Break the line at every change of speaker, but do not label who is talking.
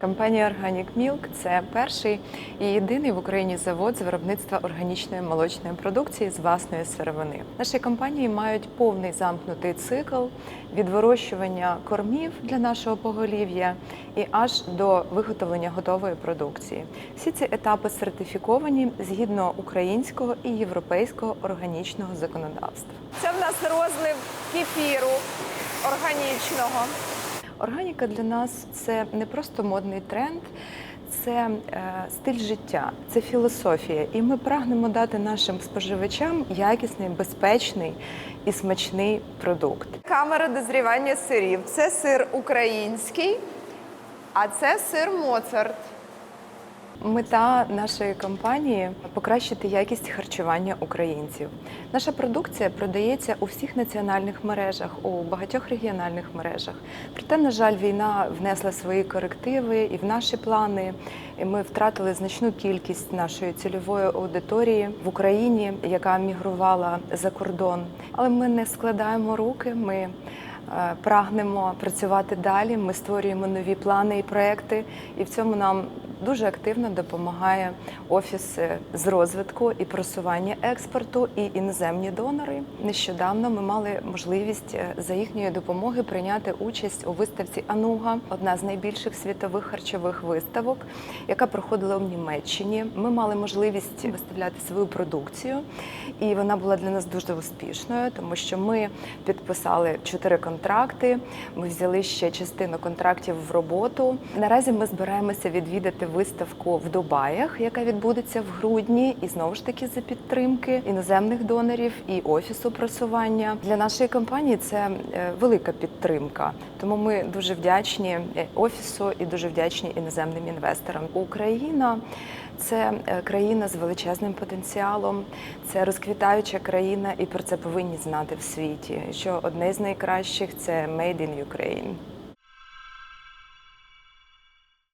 Компанія Organic Milk – це перший і єдиний в Україні завод з виробництва органічної молочної продукції з власної сировини. Наші компанії мають повний замкнутий цикл від вирощування кормів для нашого поголів'я і аж до виготовлення готової продукції. Всі ці етапи сертифіковані згідно українського і європейського органічного законодавства.
Це в нас розлив кефіру органічного.
Органіка для нас це не просто модний тренд, це е, стиль життя, це філософія. І ми прагнемо дати нашим споживачам якісний, безпечний і смачний продукт.
Камера дозрівання сирів. Це сир український, а це сир Моцарт.
Мета нашої компанії покращити якість харчування українців. Наша продукція продається у всіх національних мережах, у багатьох регіональних мережах. Проте, на жаль, війна внесла свої корективи і в наші плани. І ми втратили значну кількість нашої цільової аудиторії в Україні, яка мігрувала за кордон. Але ми не складаємо руки. Ми е, прагнемо працювати далі. Ми створюємо нові плани і проекти, і в цьому нам дуже активно допомагає офіс з розвитку і просування експорту і іноземні донори. Нещодавно ми мали можливість е, за їхньої допомоги прийняти участь у виставці Ануга, одна з найбільших світових харчових виставок, яка проходила в Німеччині. Ми мали можливість виставляти свою продукцію, і вона була для нас дуже успішною, тому що ми підписали чотири контракти. Ми взяли ще частину контрактів в роботу. Наразі ми збираємося відвідати виставку в Дубаях, яка відбудеться в грудні, і знову ж таки за підтримки іноземних донорів і офісу просування для нашої компанії. Це е, велика підтримка. Тому ми дуже вдячні е, офісу і дуже вдячні іноземним інвесторам. Україна це е, країна з величезним потенціалом, це розквітаюча країна, і про це повинні знати в світі. Що одне з найкращих це Made in Ukraine.